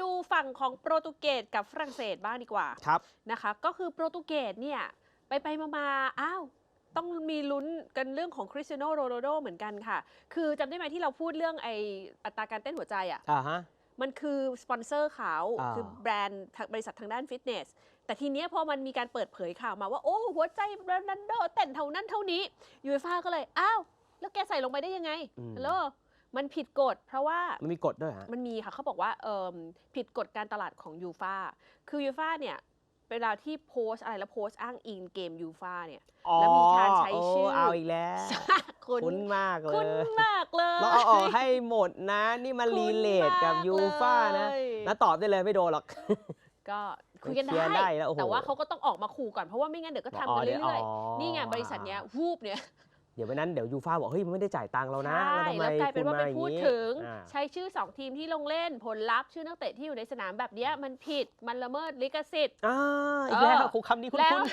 ดูฝั่งของโปรตุเกสกับฝรั่งเศสบ้างดีกว่าครับนะคะก็คือโปรตุเกสเนี่ยไปไปมามาอ้าวต้องมีลุ้นกันเรื่องของคริสเตียโนโรนัลโดเหมือนกันค่ะ คือจำได้ไหมที่เราพูดเรื่องไออัตราการเต้นหัวใจอะ่ะอ่าฮะมันคือสปอนเซอร์เขาอ่าคือแบรนด์ทางบริษัททางด้านฟิตเนส แต่ทีเนี้ยพอมันมีการเปิดเผยข่าวมาว่า โอ้ หัวใจโรนัลโดเต้นเท่านั้นเท่านี้ยูเอฟ่าก็เลย อ้าว แล้วแกใส่ลงไปได้ยังไงอืมฮัลโหล มันผิดกฎเพราะว่ามันมีกฎด้วยฮะ มันมีค่ะเขาบอกว่าเอิ่มผิดกฎการตลาดของยูฟาคือยูฟาเนี่ยเวลาที่โพสต์อะไรแล้วโพสต์อ้างอิงเกมยูฟาเนี่ย แล้วมีการใช้ชื่อโเอาอีกแล้วคุณคุ้นมากเลคุ้นยมากเลยเราเอาออกให้หมดนะ นี่มันคุ้รีนเลทกับมากยูฟ่านะเลยแล้วตอบได้เลยไม่โดนหรอกก็คุยกันเคลียร์ได้แล้วโอ้โหแต่ว่าเขาก็ต้องออกมาขู่ก่อนเพราะว่าไม่งั้นเดี๋ยวก็ทำกันดี๋วเรื่อยอ๋อๆนี่ไงบริษัทเนี้ยวูบเนี่ย เดี๋ยววันนั้นเดี๋ยวยูฟ่าบอกเฮ้ยมันไม่ได้จ่ายตังค์เรานะใช่ทำไมแล้วกลายเป็นว่าไปคุณมพูดอย่ถึงอ่าใช้ชื่อ 2 ทีมที่ลงเล่นผลลัพธ์ชื่อนักเตะที่อยู่ในสนามแบบเนี้ยมันผิดมันละเมิดลิขสิทธิ์อ่าอีกแล้วเออครูคำนี้คุณแล้วคุณ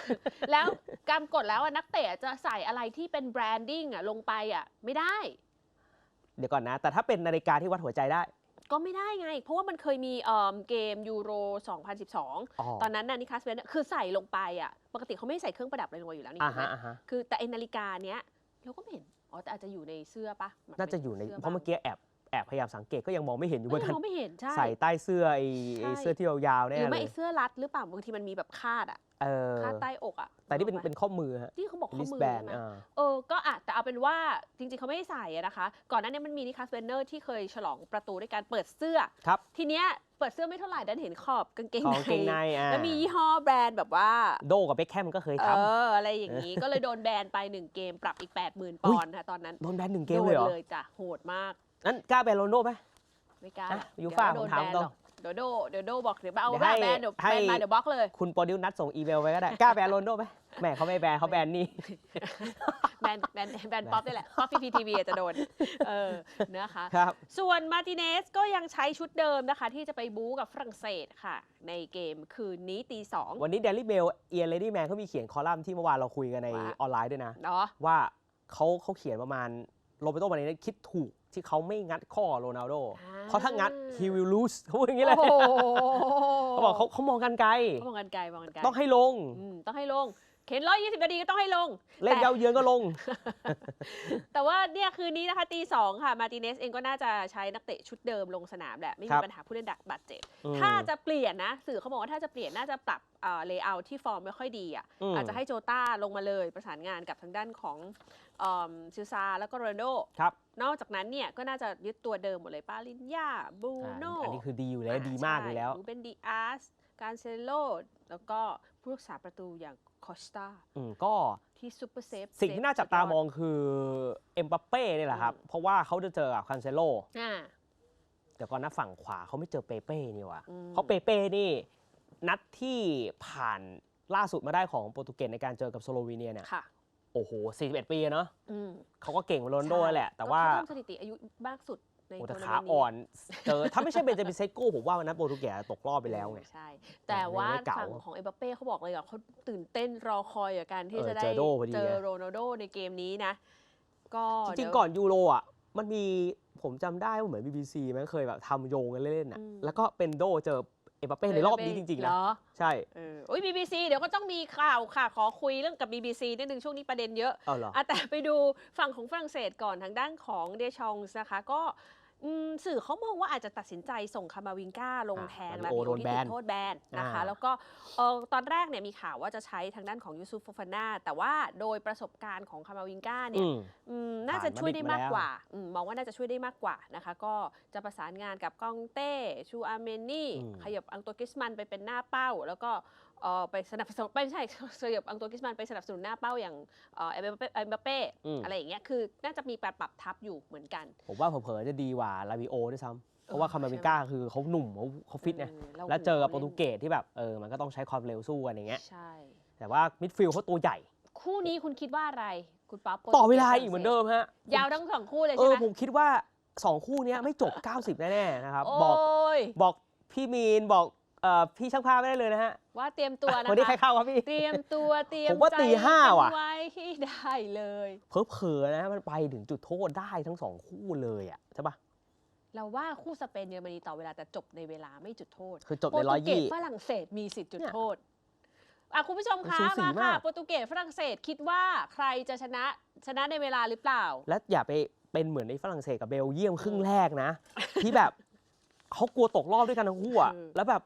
แล้วกำกฎแล้วอะนักเตะจะใส่อะไรที่เป็นแบรนดิ้งอะลงไปอะไม่ได้ เดี๋ยวก่อนนะ แต่ถ้าเป็นนาฬิกาที่วัดหัวใจได้ก็ไม่ได้ไง เพราะว่ามันเคยมีเอิ่มเกมยูโร 2012อ๋อตอนนั้นน่ะนิคัสเวนคือใส่ลงไปอะปกติเขาไม่ใส่เครื่องประดับอะไรลงไปอยู่แล้วนี่อ่าถูกไหมฮะอ่าฮะคือแต่ไอนาฬิกาเนี้ย เราก็ไม่เห็น อ๋อแต่อาจจะอยู่ในเสื้อปะน่าจะอยู่ในสื้เพราะเมื่อกี้แอบแอบพยายามสังเกตก็ยังมองไม่เห็นอยู่เหมือนไม่กันเราไม่เห็นใช่ ใส่ใต้เสื้อไอ้ใช่ ไอ้เสื้อที่ยาวๆหแน่รือเลไม่ยไอเสื้อรัดหรือเปล่าบางทีมันมีแบบคาดอะเออคาดใต้อกอะแต่นี่เป็นนึกออกไหมเป็นข้อมือฮะที่เขาบอกข้อลิสมือแบนใช่ไหม อ่า เออ ก็อาจแต่เอาเป็นว่าจริงๆ เขาไม่ได้ใส่อะนะคะ ก่อนหน้านี้มันมีนิคัสเวนเนอร์ที่เคยฉลองประตูด้วยการเปิดเสื้อ ครับ ทีเนี้ยเปิดเสื้อไม่เท่าไหร่ดันเห็นขอบกางเกงของเกงในในอ่าแล้วมียี่ห้อแบรนด์แบบว่า โดกับเบคแฮมก็เคยเอทออะไรอย่างนี้ ก็เลยโดนแบนไปหนึ่งเกมปรับอีก 80,000 ปอนด์ค่ะตอนนั้นำโดนแบนหนึ่งเกมโดเลยนเหรอ เลยจ้ะ โหดมาก นั้นกล้าแบนโรนลโดไหม ไม่กล้าอะเดี๋ยวยูฟ่าโดนผมถามแบนตรง หรอกเดี๋ยวโดเดี๋ยวโดบอกเดี๋ยวเอาเดี๋ยวให้แบนเดี๋ยวให้แบนมาเดี๋ยวบล็อกเลย คุณโปรดิวนัทส่งอีเมลไปก็ได้ กล้าแบนโรนลโดไหมแหมเขาไม่แบนเขาแบนนี่ แบนแบนแบนป๊อปนี่แหละป๊อปพีพีทีวีจะโดน เออ นะคะ ครับ ส่วนมาร์ติเนสก็ยังใช้ชุดเดิมนะคะ ที่จะไปบู๊กับฝรั่งเศสค่ะ ในเกมคืนนี้ตีสองวันนี้เดลี่เมลเอียร์เลดี้แมนเขามีเขียนคอลัมน์ที่เมื่อวานเราคุยกันในว่าออนไลน์ด้วยนะ เนาะ ว่าเขาเขาเขียนประมาณโรเบโตมาร์ติเนสคิดถูก ที่เขาไม่งัดข้อโรนัลโดเพราะถ้างัด he will lose เขาพูดอย่างนี้เลยโอ้โหเขาบอกเขาเขามองกันไกลเขามองกันไกลมองกันไกลต้องให้ลงอืมต้องให้ลง เข็นร้อยยี่สิบนาทีก็ต้องให้ลง เล่นแต่เย้าเยือนก็ลง แต่ว่าเนี่ยคืนนี้นะคะตีสองค่ะ มาร์ติเนสเองก็น่าจะใช้นักเตะชุดเดิมลงสนามแหละ ไม่ครัมีบ ปัญหาผู้เล่นดักบาดเจ็บ อืม ถ้าจะเปลี่ยนนะ สื่อเขาบอกว่าถ้าจะเปลี่ยนน่าจะปรับเลเยอร์ที่ฟอร์มไม่ค่อยดีอะมอาจจะให้โจต้าลงมาเลยประสานงานกับทางด้านของซิลซาแล้วก็โรนัลโด ครับนอกจากนั้นเนี่ยก็น่าจะยึดตัวเดิมหมดเลยปาลินยาบูอ่าโนอันนี้คือดีอยู่แล้วดีมากอยู่แล้ว รูเบนดีอาสการเซโลแล้วก็ ผู้รักษาประตูอย่างคอสตาอืมก็ที่ซูเปอร์เซฟสิ่งที่น่าจับตามองคือเอ็มบัปเป้นี่แหละครับ เพราะว่าเขาจะเจอกับคันเซโลอ่าเดี๋ยวก่อนนะฝั่งขวาเขาไม่เจอเปเป้นี่ว่ะอืม เพราะเปเป้นี่นัดที่ผ่านล่าสุดมาได้ของโปรตุเกสในการเจอกับสโลวีเนียเนี่ยค่ะ โอ้โห41 ปีอะเนาะอืมเขาก็เก่งกว่าโรนลโดแหละ แต่ก็ว่าเขาทำสถิติอายุมากสุด ในโอ้ทัแต่วร์นาขาเมนต์อ่อนี้นเจอถ้าไม่ใช่เบนจามินเซโก้ผมว่าวันนั้นโปรตุเกสตกรอบไปแล้วไง ใช่ แต่ว่าไม่เก่าฝั่งของเอ็มบัปเป้เขาบอกเลยอะเขาตื่นเต้นรอคอยกับการที่เออจะได้เจอโดพอดีเจอไงโรนัลโดในเกมนี้นะ ก็จริเดี๋งยวๆก่อนยูโรอะมันมีผมจำได้ว่าเหมือน BBC มันเคยแบบทำโยงกันเล่นๆอะอืมแล้วก็เป็นโดเจอเอ็ มบัปเป้ในรอบนี้จริงๆเหรนะอใช่เออโอ้ย BBC เดี๋ยวก็ต้องมีข่าวค่ะ ขอคุยเรื่องกับ BBC นิดนึงช่วงนี้ประเด็นเยอะเออเหรอ อะแต่ไปดูฝั่งของฝรั่งเศสก่อนทางด้านของเดชองส์นะคะก็ อืมสื่อเขามองว่าอาจจะตัดสินใจส่งคามาวิงก้าลงอะแทงลาลาบิบิโอโอที่โดนแบถูนกโทษแบนนะคะอ่าแล้วก็เออตอนแรกเนี่ยมีข่าวว่าจะใช้ทางด้านของยูซุฟโฟฟาน่าแต่ว่าโดยประสบการณ์ของคามาวิงก้าเนี่ยอืมอืมน่าจะผ่านมาช่วยได้ดิบมามากแล้วกว่าอืมมองว่าน่าจะช่วยได้มากกว่านะคะ ก็จะประสานงานกับกองเต้ชูอาเมนี่อืมขยับอังโตกิสมันไปเป็นหน้าเป้า แล้วก็เอ่อ ไปสนับสนุนไม่ใช่ขยับอังโตกิสมันไปสนับสนุนหน้าเป้าอย่างเอ่อเอ็มบัปเป้เอ็มบัปเป้อืม อะไรอย่างเงี้ยคือน่าจะมีการปรับทับอยู่เหมือนกัน ผมว่าเผลอๆจะดีกว่าลาบิโอด้วยซ้ำเพราะว่าเออคามาวินก้าคือเขาหนุ่มเขาเขาฟิตไงออแล้วเจอกับโปหูรตุเกสที่แบบเออมันก็ต้องใช้ความเร็วสู้กันอย่างเงี้ยใช่ แต่ว่ามิดฟิลด์เขาตัวใหญ่ คู่นี้คุณคิดว่าอะไรคุณป๊อปโปรต่อเวลาตุกสอีกเหมือนเดิมฮะยาวทั้งสองคู่เลยเอใช่อไหมผมคิดว่า 2 คู่เนี้ยไม่จบ 90 แน่ๆนะครับโอ้บอกยบอกพี่มีนบอกเอ่อพี่ช่างภาพไม่ได้เลยนะฮะว่าเตรียมตัวนะวันนี้ใครคะเข้าครับพี่ เตรียมตัวเตรียมผมว่าใจตีห้ากันว่ะ ไว้ให้ได้เลย เผลอๆนะ มันไปถึงจุดโทษได้ทั้งสองคู่เลยอะใช่ปะเราว่าคู่สเปนเยอรมนีต่อเวลาแต่จบในเวลาไม่จุดโทษคือจบโปรในร้อยตุเกยี่ สฝรั่งเศสมีสิทธิ์จุดเนี่ยโทษอะคุณผู้ชมมันคะสูสีมาค่ะมาก โปรตุเกสฝรั่งเศสคิดว่าใครจะชนะชนะในเวลาหรือเปล่า และอย่าไปเป็นเหมือนในฝรั่งเศสกับเบลเยียมครึ่งเออแรกนะ ที่แบบเขากลัวตกรอบด้วยกันทั้งคู่อะเออ แล้วแบบ